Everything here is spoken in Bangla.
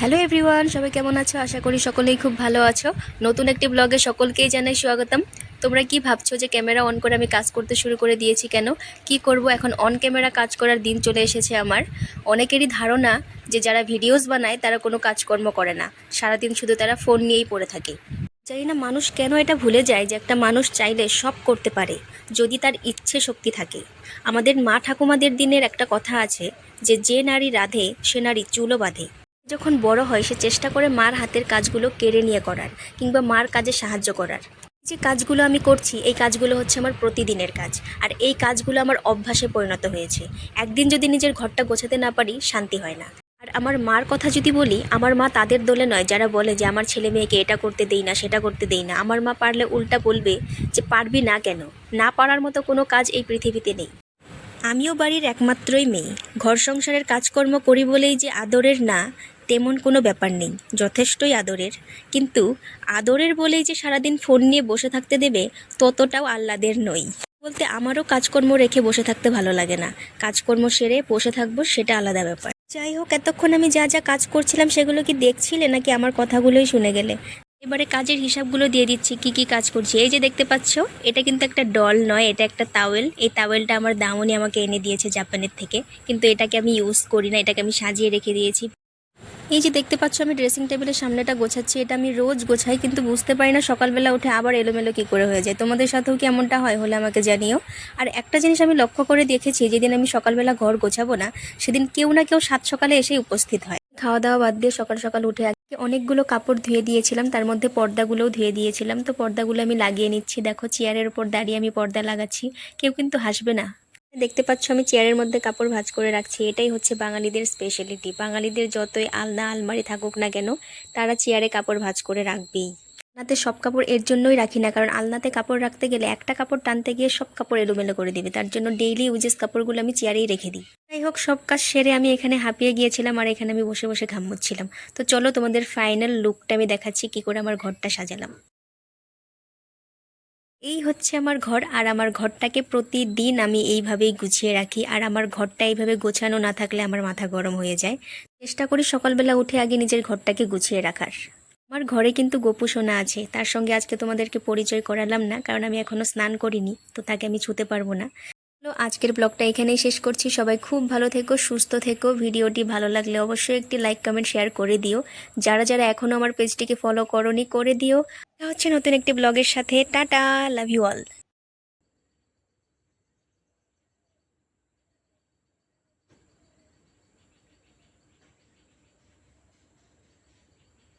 হ্যালো এভরিওয়ান সবাই কেমন আছো? আশা করি সকলেই খুব ভালো আছো। নতুন একটি ব্লগে সকলকেই জানাই স্বাগতম। তোমরা কি ভাবছ যে ক্যামেরা অন করে আমি কাজ করতে শুরু করে দিয়েছি কেন? কি করব? এখন অন ক্যামেরা কাজ করার দিন চলে এসেছে আমার। অনেকেরই ধারণা যে যারা ভিডিওস বানায়, তারা কোনো কাজকর্ম করে না। সারাদিন শুধু তারা ফোন নিয়েই পড়ে থাকে। জানি না মানুষ কেন এটা ভুলে যায় যে একটা মানুষ চাইলে সব করতে পারে, যদি তার ইচ্ছে শক্তি থাকে। আমাদের মা ঠাকুমাদের দিনের একটা কথা আছে যে যে নারী রাধে, সে নারী চুলো বাঁধে। যখন বড় হয়, সে চেষ্টা করে মার হাতের কাজগুলো কেড়ে নিয়ে করার কিংবা মার কাজে সাহায্য করার। যে কাজগুলো আমি করছি, এই কাজগুলো হচ্ছে আমার প্রতিদিনের কাজ। আর এই কাজগুলো আমার অভ্যাসে পরিণত হয়েছে। একদিন যদি নিজের ঘরটা গোছাতে না পারি, শান্তি হয় না। আর আমার মার কথা যদি বলি, আমার মা তাদের দলে নয়, যারা বলে যে আমার ছেলে মেয়েকে এটা করতে দেই না, সেটা করতে দেই না। আমার মা পারলে উল্টা বলবে যে পারবি না কেন? না পারার মতো কোনো কাজ এই পৃথিবীতে নেই। আমিও বাড়ির একমাত্রই মেয়ে। ঘর সংসারের কাজকর্ম করি বলেই যে আদরের না তেমন কোনো ব্যাপার নেই, যথেষ্টই আদরের। কিন্তু আদরের বলেই যে সারাদিন ফোন নিয়ে বসে থাকতে দেবে, ততটাও আহ্লাদের নই। বলতে আমারও কাজকর্ম রেখে বসে থাকতে ভালো লাগে না। কাজকর্ম সেরে বসে থাকব সেটা আলাদা ব্যাপার। যাই হোক, এতক্ষণ আমি যা যা কাজ করছিলাম সেগুলো কি দেখছিলে নাকি আমার কথাগুলোই শুনে গেলে? এবারে কাজের হিসাবগুলো দিয়ে দিচ্ছি, কি কি কাজ করছি। এই যে দেখতে পাচ্ছ, এটা কিন্তু একটা ডল নয়, এটা একটা তাওয়েল। এই তাওয়েলটা আমার দামনি আমাকে এনে দিয়েছে জাপানের থেকে। কিন্তু এটাকে আমি ইউজ করি না, এটাকে আমি সাজিয়ে রেখে দিয়েছি। এই যে দেখতে পাচ্ছ আমি ড্রেসিং টেবিলের সামনেটা গোছাচ্ছি, এটা আমি রোজ গোছাই, কিন্তু বুঝতে পারি না সকালবেলা উঠে আবার এলোমেলো কী করে হয়ে যায়। তোমাদের সাথেও কি এমনটা হয় হলে আমাকে জানিও। আর একটা জিনিস আমি লক্ষ্য করে দেখেছি, যেদিন আমি সকালবেলা ঘর গোছাবো না, সেদিন কেউ না কেউ সাত সকালে এসেই উপস্থিত হয়। খাওয়া দাওয়া বাদ দিয়ে সকাল সকাল উঠে অনেকগুলো কাপড় ধুয়ে দিয়েছিলাম, তার মধ্যে পর্দাগুলোও ধুয়ে দিয়েছিলাম। তো পর্দাগুলো আমি লাগিয়ে নিচ্ছি, দেখো, চেয়ারের উপর দাঁড়িয়ে আমি পর্দা লাগাচ্ছি, কেউ কিন্তু হাসবে না। দেখতে পাচ্ছ আমি চেয়ারের মধ্যে কাপড় ভাঁজ করে রাখছি। এটাই হচ্ছে বাঙালিদের স্পেশালিটি বাঙালিদের যতই আলনা আলমারি থাকুক না কেন, তারা চেয়ারে কাপড় ভাঁজ করে রাখবেই। আলনাতে সব কাপড় এর জন্যই রাখি না, কারণ আলনাতে কাপড় রাখতে গেলে একটা কাপড় টানতে গিয়ে সব কাপড় এলোমেলো করে দিবে। তার জন্য ডেইলি ইউজেস কাপড়গুলো আমি চেয়ারেই রেখে দিই। যাই হোক, সব কাজ সেরে আমি এখানে হাঁপিয়ে গিয়েছিলাম আর এখানে আমি বসে বসে ঘামুচ্ছিলাম তো চলো তোমাদের ফাইনাল লুকটা আমি দেখাচ্ছি, কি করে আমার ঘরটা সাজালাম। এই হচ্ছে আমার ঘর, আর আমার ঘরটাকে প্রতিদিন আমি এইভাবেই গুছিয়ে রাখি। আর আমার ঘরটা এইভাবে গোছানো না থাকলে আমার মাথা গরম হয়ে যায়। চেষ্টা করি সকালবেলা উঠে আগে নিজের ঘরটাকে গুছিয়ে রাখার। আমার ঘরে কিন্তু গোপু সোনা আছে, তার সঙ্গে আজকে তোমাদেরকে পরিচয় করালাম না, কারণ আমি এখনও স্নান করিনি, তো তাকে আমি ছুতে পারব না। তো আজকের ব্লগটা এখানেই শেষ করছি। সবাই খুব ভালো থেকো, সুস্থ থেকো। ভিডিওটি ভালো লাগলে অবশ্যই একটি লাইক, কমেন্ট, শেয়ার করে দিও। যারা যারা এখনও আমার পেজটিকে ফলো করনি, করে দিও। হচ্ছে নতুন একটি ব্লগের সাথে। Tata love you all